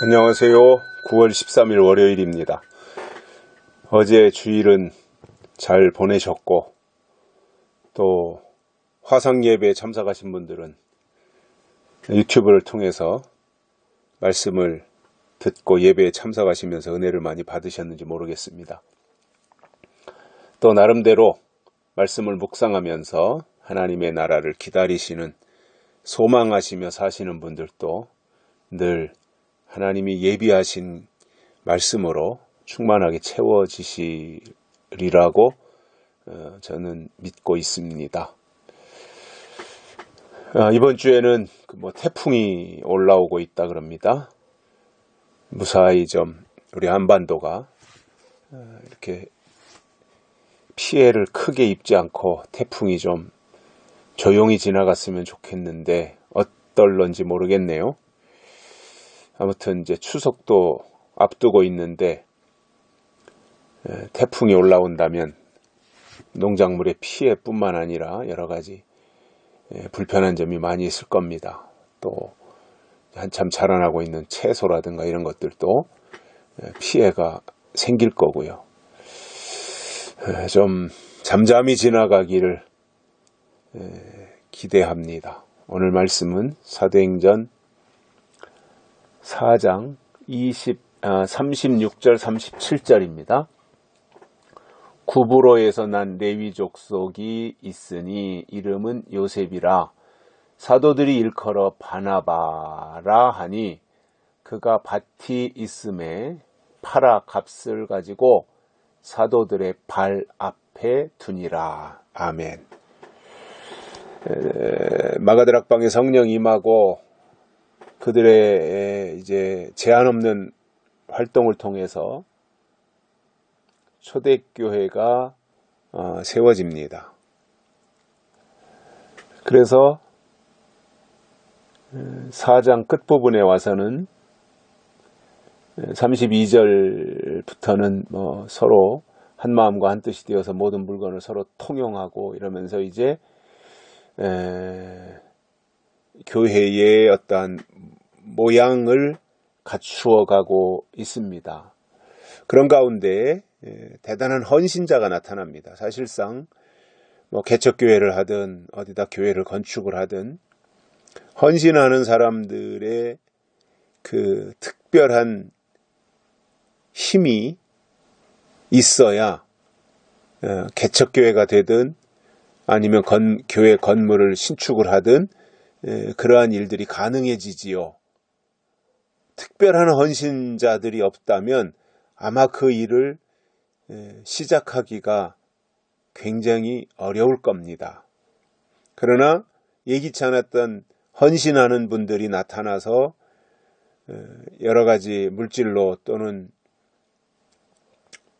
안녕하세요. 9월 13일 월요일입니다. 어제 주일은 잘 보내셨고, 또 화상 예배에 참석하신 분들은 유튜브를 통해서 말씀을 듣고 예배에 참석하시면서 은혜를 많이 받으셨는지 모르겠습니다. 또 나름대로 말씀을 묵상하면서 하나님의 나라를 기다리시는 소망하시며 사시는 분들도 늘 하나님이 예비하신 말씀으로 충만하게 채워지시리라고 어, 저는 믿고 있습니다. 아, 이번 주에는 그뭐 태풍이 올라오고 있다 그럽니다. 무사히 좀 우리 한반도가 어, 이렇게 피해를 크게 입지 않고 태풍이 좀 조용히 지나갔으면 좋겠는데 어떨런지 모르겠네요. 아무튼 이제 추석도 앞두고 있는데 에, 태풍이 올라온다면 농작물의 피해뿐만 아니라 여러 가지 에, 불편한 점이 많이 있을 겁니다. 또 한참 자라나고 있는 채소라든가 이런 것들도 에, 피해가 생길 거고요. 에, 좀 잠잠히 지나가기를 에, 기대합니다. 오늘 말씀은 사도행전 4장 20, 아, 36절 37절입니다. 구브로에서 난 레위 족속이 있으니 이름은 요셉이라 사도들이 일컬어 바나바라 하니 그가 밭이 있음에 팔아 값을 가지고 사도들의 발 앞에 두니라. 아멘. 에, 마가드락방에 성령 임하고 그들의 이제 제한 없는 활동을 통해서 초대교회가 어, 세워집니다. 그래서 4장 끝부분에 와서는 32절부터는 뭐 서로 한 마음과 한 뜻이 되어서 모든 물건을 서로 통용하고 이러면서 이제 에, 교회의 어떠한 모양을 갖추어 가고 있습니다. 그런 가운데 예, 대단한 헌신자가 나타납니다. 사실상 뭐 개척교회를 하든 어디다 교회를 건축을 하든 헌신하는 사람들의 그 특별한 힘이 있어야 어, 개척교회가 되든 아니면 건, 교회 건물을 신축을 하든 에, 그러한 일들이 가능해지지요. 특별한 헌신자들이 없다면 아마 그 일을 에, 시작하기가 굉장히 어려울 겁니다. 그러나 예기치 않았던 헌신하는 분들이 나타나서 에, 여러 가지 물질로 또는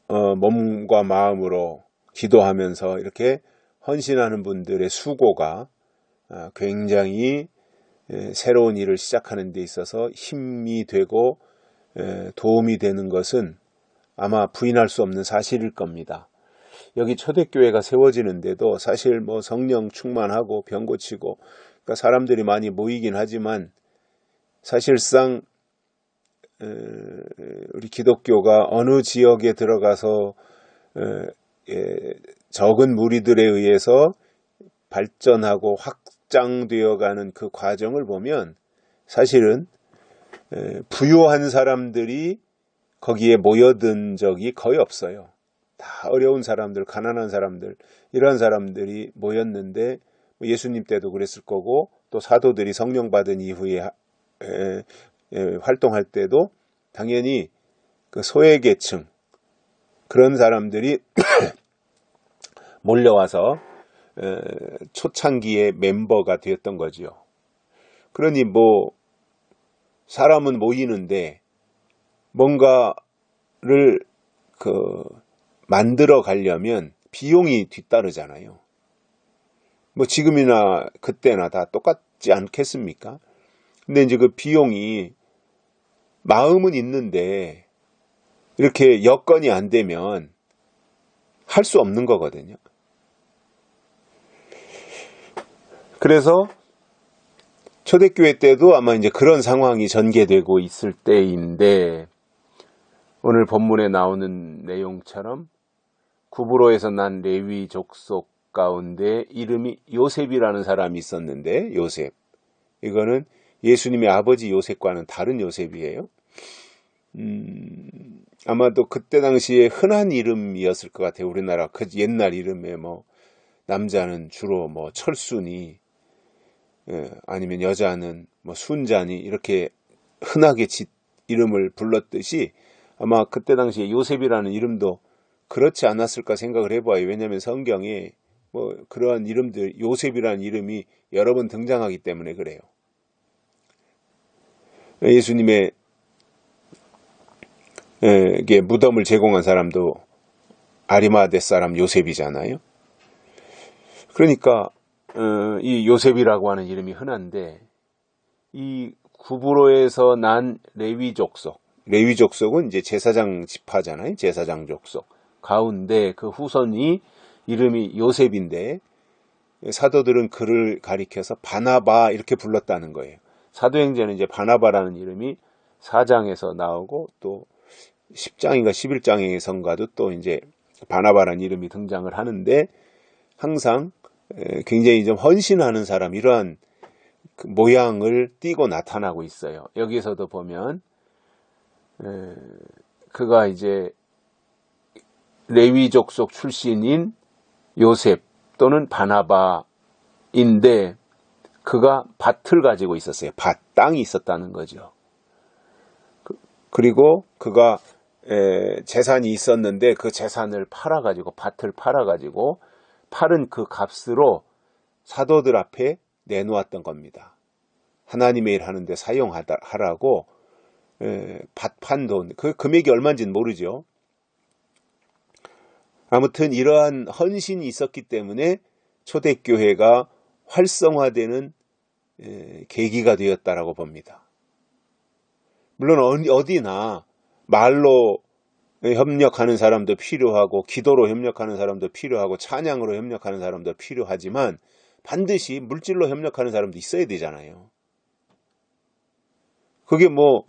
어, 몸과 마음으로 기도하면서 이렇게 헌신하는 분들의 수고가 아, 굉장히 에, 새로운 일을 시작하는 데 있어서 힘이 되고 에, 도움이 되는 것은 아마 부인할 수 없는 사실일 겁니다. 여기 초대교회가 세워지는데도 사실 뭐 성령 충만하고 병 고치고 그러니까 사람들이 많이 모이긴 하지만 사실상 에, 우리 기독교가 어느 지역에 들어가서 에, 에, 적은 무리들에 의해서 발전하고 확 장되어 가는 그 과정을 보면 사실은 에, 부유한 사람들이 거기에 모여든 적이 거의 없어요. 다 어려운 사람들, 가난한 사람들, 이런 사람들이 모였는데 뭐 예수님 때도 그랬을 거고 또 사도들이 성령 받은 이후에 활동할 때도 당연히 그 소외계층 그런 사람들이 몰려와서 에, 초창기의 멤버가 되었던 거지요. 그러니 뭐 사람은 모이는데 뭔가를 그 만들어 가려면 비용이 뒤따르잖아요. 뭐 지금이나 그때나 다 똑같지 않겠습니까? 근데 이제 그 비용이 마음은 있는데 이렇게 여건이 안 되면 할 수 없는 거거든요. 그래서 초대교회 때도 아마 이제 그런 상황이 전개되고 있을 때인데 오늘 본문에 나오는 내용처럼 구브로에서 난 레위 족속 가운데 이름이 요셉이라는 사람이 있었는데 요셉 이거는 예수님의 아버지 요셉과는 다른 요셉이에요. 음, 아마도 그때 당시에 흔한 이름이었을 것 같아요. 우리나라 그 옛날 이름에 뭐 남자는 주로 뭐 철순이 예, 아니면 여자는 뭐 순자니 이렇게 흔하게 짓 이름을 불렀듯이 아마 그때 당시에 요셉이라는 이름도 그렇지 않았을까 생각을 해봐요. 왜냐하면 성경에 뭐 그러한 이름들 요셉이라는 이름이 여러 번 등장하기 때문에 그래요. 예수님의 에게 무덤을 제공한 사람도 아리마대 사람 요셉이잖아요. 그러니까 어, 이 요셉이라고 하는 이름이 흔한데 이 구브로에서 난 레위 족속, 레위 족속은 이제 제사장 지파잖아요. 제사장 족속 가운데 그 후손이 이름이 요셉인데 사도들은 그를 가리켜서 바나바 이렇게 불렀다는 거예요. 사도행전은 이제 바나바라는 이름이 4장에서 나오고 또 10장인가 11장에선가도 또 이제 바나바라는 이름이 등장을 하는데 항상 굉장히 좀 헌신하는 사람 이러한 그 모양을 띠고 나타나고 있어요. 여기서도 보면 그가 이제 레위 족 속 출신인 요셉 또는 바나바인데 그가 밭을 가지고 있었어요. 밭, 땅이 있었다는 거죠. 그, 그리고 그가 재산이 있었는데 그 재산을 팔아 가지고 밭을 팔아 가지고 팔은 그 값으로 사도들 앞에 내놓았던 겁니다. 하나님의 일 하는데 사용하라고 밭판 돈, 그 금액이 얼마인지는 모르죠. 아무튼 이러한 헌신이 있었기 때문에 초대교회가 활성화되는 계기가 되었다라고 봅니다. 물론 어디나 말로 협력하는 사람도 필요하고 기도로 협력하는 사람도 필요하고 찬양으로 협력하는 사람도 필요하지만 반드시 물질로 협력하는 사람도 있어야 되잖아요. 그게 뭐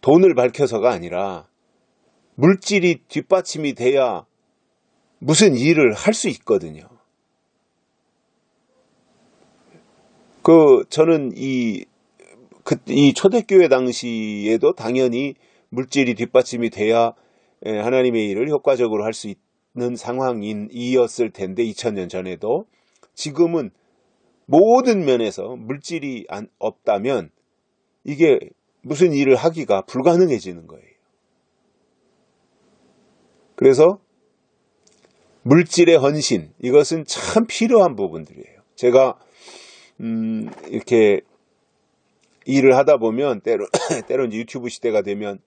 돈을 밝혀서가 아니라 물질이 뒷받침이 돼야 무슨 일을 할 수 있거든요. 그 저는 이, 그, 이 초대교회 당시에도 당연히 물질이 뒷받침이 돼야 예, 하나님의 일을 효과적으로 할 수 있는 상황이었을 텐데 2000년 전에도 지금은 모든 면에서 물질이 안, 없다면 이게 무슨 일을 하기가 불가능해지는 거예요. 그래서 물질의 헌신 이것은 참 필요한 부분들이에요. 제가 음, 이렇게 일을 하다 보면 때로 때로 유튜브 시대가 되면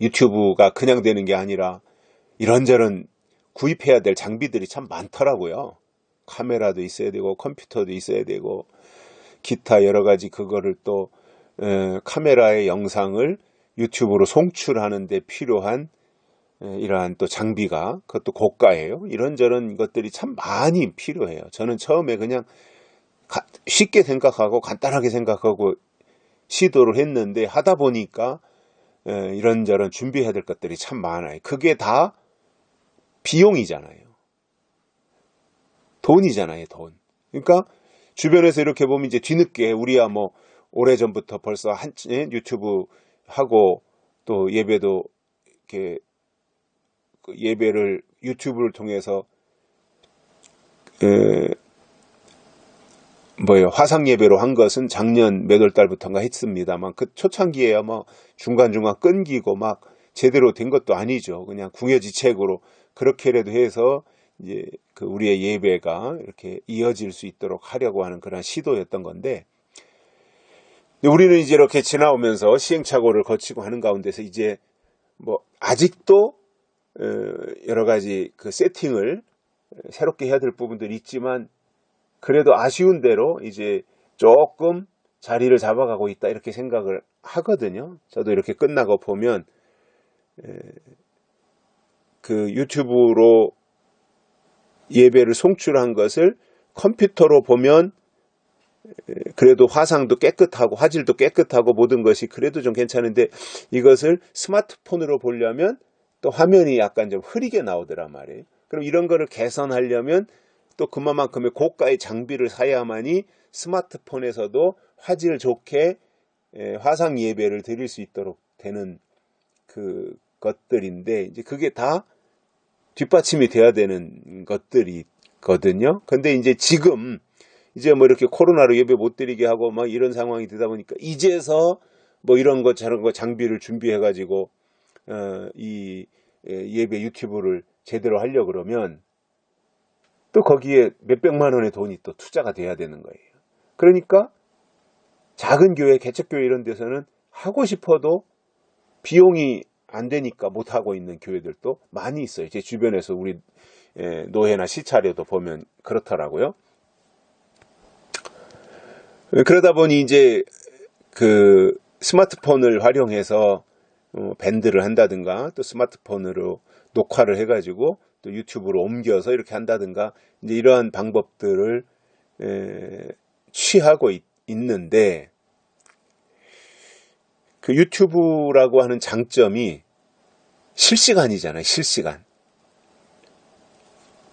유튜브가 그냥 되는 게 아니라 이런저런 구입해야 될 장비들이 참 많더라고요. 카메라도 있어야 되고 컴퓨터도 있어야 되고 기타 여러 가지 그거를 또 에, 카메라의 영상을 유튜브로 송출하는 데 필요한 에, 이러한 또 장비가 그것도 고가예요. 이런저런 것들이 참 많이 필요해요. 저는 처음에 그냥 가, 쉽게 생각하고 간단하게 생각하고 시도를 했는데 하다 보니까 에, 이런저런 준비해야 될 것들이 참 많아요. 그게 다 비용이잖아요. 돈이잖아요, 돈. 그러니까 주변에서 이렇게 보면 이제 뒤늦게 우리야 뭐 오래전부터 벌써 한 예, 유튜브 하고 또 예배도 이렇게 그 예배를 유튜브를 통해서 에, 뭐예요? 화상 예배로 한 것은 작년 몇 월 달부터인가 했습니다만 그 초창기에야 뭐 중간중간 끊기고 막 제대로 된 것도 아니죠. 그냥 궁여지책으로 그렇게라도 해서 이제 그 우리의 예배가 이렇게 이어질 수 있도록 하려고 하는 그런 시도였던 건데 우리는 이제 이렇게 지나오면서 시행착오를 거치고 하는 가운데서 이제 뭐 아직도 어, 여러 가지 그 세팅을 새롭게 해야 될 부분들이 있지만 그래도 아쉬운 대로 이제 조금 자리를 잡아가고 있다 이렇게 생각을 하거든요. 저도 이렇게 끝나고 보면 그 유튜브로 예배를 송출한 것을 컴퓨터로 보면 그래도 화상도 깨끗하고 화질도 깨끗하고 모든 것이 그래도 좀 괜찮은데 이것을 스마트폰으로 보려면 또 화면이 약간 좀 흐리게 나오더란 말이에요. 그럼 이런 거를 개선하려면 또 그만큼의 고가의 장비를 사야만이 스마트폰에서도 화질 좋게 에, 화상 예배를 드릴 수 있도록 되는 그 것들인데 이제 그게 다 뒷받침이 돼야 되는 것들이 있거든요. 근데 이제 지금 이제 뭐 이렇게 코로나로 예배 못 드리게 하고 막 이런 상황이 되다 보니까 이제서 뭐 이런 것 저런 거 장비를 준비해 가지고 어, 이 예, 예배 유튜브를 제대로 하려 그러면 또 거기에 몇백만 원의 돈이 또 투자가 돼야 되는 거예요. 그러니까 작은 교회, 개척교회 이런 데서는 하고 싶어도 비용이 안 되니까 못 하고 있는 교회들도 많이 있어요. 제 주변에서 우리 예, 노회나 시차례도 보면 그렇더라고요. 그러다 보니 이제 그 스마트폰을 활용해서 어, 밴드를 한다든가 또 스마트폰으로 녹화를 해가지고 또 유튜브로 옮겨서 이렇게 한다든가 이제 이러한 방법들을 에, 취하고 있, 있는데 그 유튜브라고 하는 장점이 실시간이잖아요. 실시간.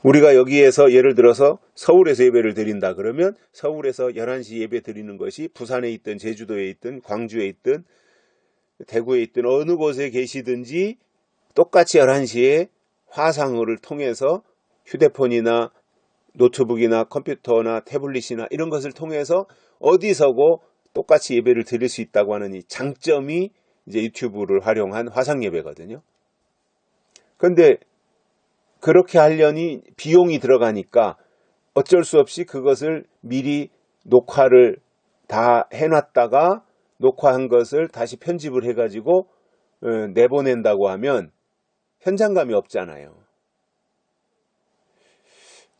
우리가 여기에서 예를 들어서 서울에서 예배를 드린다 그러면 서울에서 11시 예배 드리는 것이 부산에 있든 제주도에 있든 광주에 있든 대구에 있든 어느 곳에 계시든지 똑같이 11시에 화상을 통해서 휴대폰이나 노트북이나 컴퓨터나 태블릿이나 이런 것을 통해서 어디서고 똑같이 예배를 드릴 수 있다고 하는 이 장점이 이제 유튜브를 활용한 화상 예배거든요. 그런데 그렇게 하려니 비용이 들어가니까 어쩔 수 없이 그것을 미리 녹화를 다 해놨다가 녹화한 것을 다시 편집을 해가지고 어, 내보낸다고 하면 현장감이 없잖아요.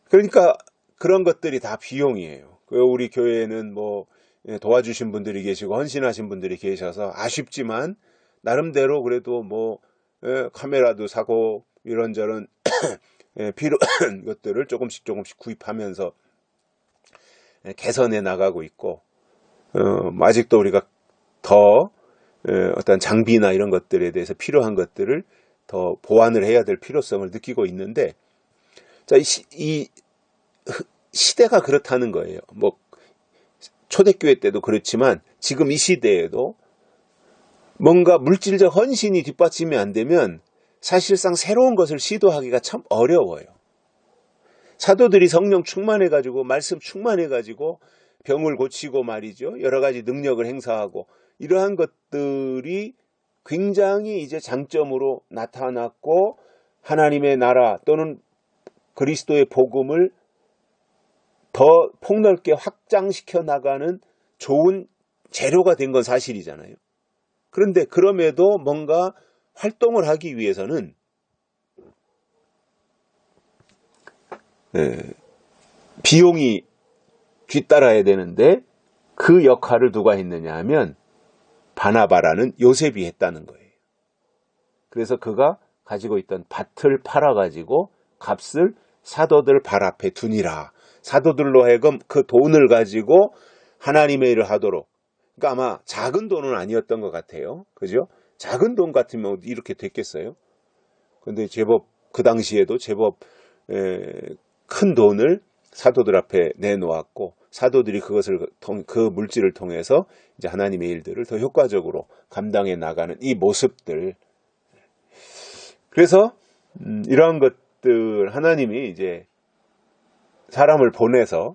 그러니까 그런 것들이 다 비용이에요. 그 우리 교회에는 뭐 예, 도와주신 분들이 계시고 헌신하신 분들이 계셔서 아쉽지만 나름대로 그래도 뭐 예, 카메라도 사고 이런저런 예, 필요한 것들을 조금씩 조금씩 구입하면서 개선해 나가고 있고 어, 뭐 아직도 우리가 더 어떤 장비나 이런 것들에 대해서 필요한 것들을 더 보완을 해야 될 필요성을 느끼고 있는데 자, 이, 시, 이 시대가 그렇다는 거예요. 뭐 초대교회 때도 그렇지만 지금 이 시대에도 뭔가 물질적 헌신이 뒷받침이 안 되면 사실상 새로운 것을 시도하기가 참 어려워요. 사도들이 성령 충만해가지고 말씀 충만해가지고 병을 고치고 말이죠. 여러 가지 능력을 행사하고 이러한 것들이 굉장히 이제 장점으로 나타났고 하나님의 나라 또는 그리스도의 복음을 더 폭넓게 확장시켜 나가는 좋은 재료가 된 건 사실이잖아요. 그런데 그럼에도 뭔가 활동을 하기 위해서는 네, 비용이 뒤따라야 되는데 그 역할을 누가 했느냐 하면 바나바라는 요셉이 했다는 거예요. 그래서 그가 가지고 있던 밭을 팔아가지고 값을 사도들 발 앞에 두니라. 사도들로 하여금 그 돈을 가지고 하나님의 일을 하도록. 그러니까 아마 작은 돈은 아니었던 것 같아요. 그죠? 작은 돈 같으면 이렇게 됐겠어요. 근데 제법 그 당시에도 제법 에, 큰 돈을 사도들 앞에 내놓았고 사도들이 그것을 통, 그 물질을 통해서 이제 하나님의 일들을 더 효과적으로 감당해 나가는 이 모습들. 그래서 음, 이러한 것들 하나님이 이제 사람을 보내서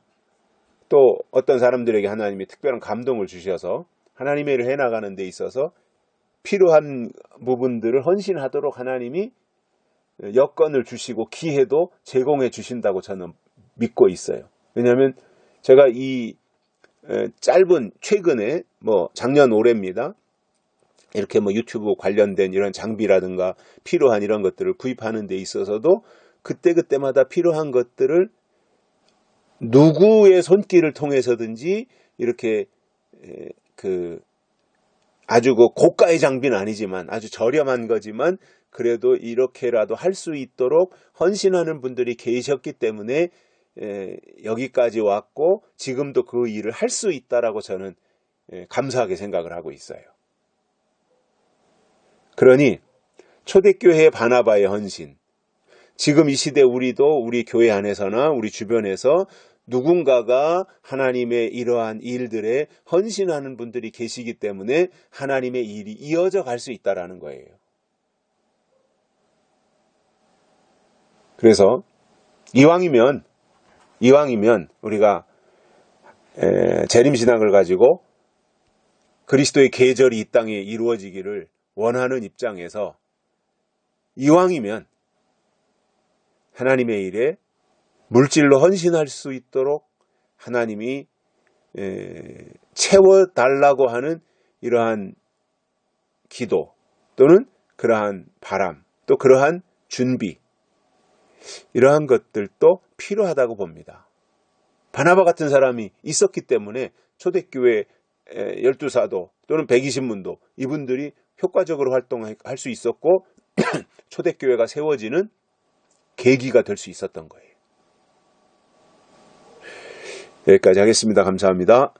또 어떤 사람들에게 하나님이 특별한 감동을 주셔서 하나님의 일을 해 나가는 데 있어서 필요한 부분들을 헌신하도록 하나님이 여건을 주시고 기회도 제공해 주신다고 저는 믿고 있어요. 왜냐하면 제가 이 짧은 최근에 뭐 작년 올해입니다. 이렇게 뭐 유튜브 관련된 이런 장비라든가 필요한 이런 것들을 구입하는 데 있어서도 그때그때마다 필요한 것들을 누구의 손길을 통해서든지 이렇게 그 아주 그 고가의 장비는 아니지만 아주 저렴한 거지만 그래도 이렇게라도 할 수 있도록 헌신하는 분들이 계셨기 때문에 에, 여기까지 왔고 지금도 그 일을 할 수 있다라고 저는 에, 감사하게 생각을 하고 있어요. 그러니 초대교회 바나바의 헌신, 지금 이 시대 우리도 우리 교회 안에서나 우리 주변에서 누군가가 하나님의 이러한 일들에 헌신하는 분들이 계시기 때문에 하나님의 일이 이어져 갈 수 있다라는 거예요. 그래서 이왕이면 이왕이면 우리가 에, 재림신앙을 가지고 그리스도의 계절이 이 땅에 이루어지기를 원하는 입장에서 이왕이면 하나님의 일에 물질로 헌신할 수 있도록 하나님이 에, 채워달라고 하는 이러한 기도 또는 그러한 바람 또 그러한 준비 이러한 것들도 필요하다고 봅니다. 바나바 같은 사람이 있었기 때문에 초대교회 12사도 또는 120문도 이분들이 효과적으로 활동할 수 있었고 초대교회가 세워지는 계기가 될 수 있었던 거예요. 여기까지 하겠습니다. 감사합니다.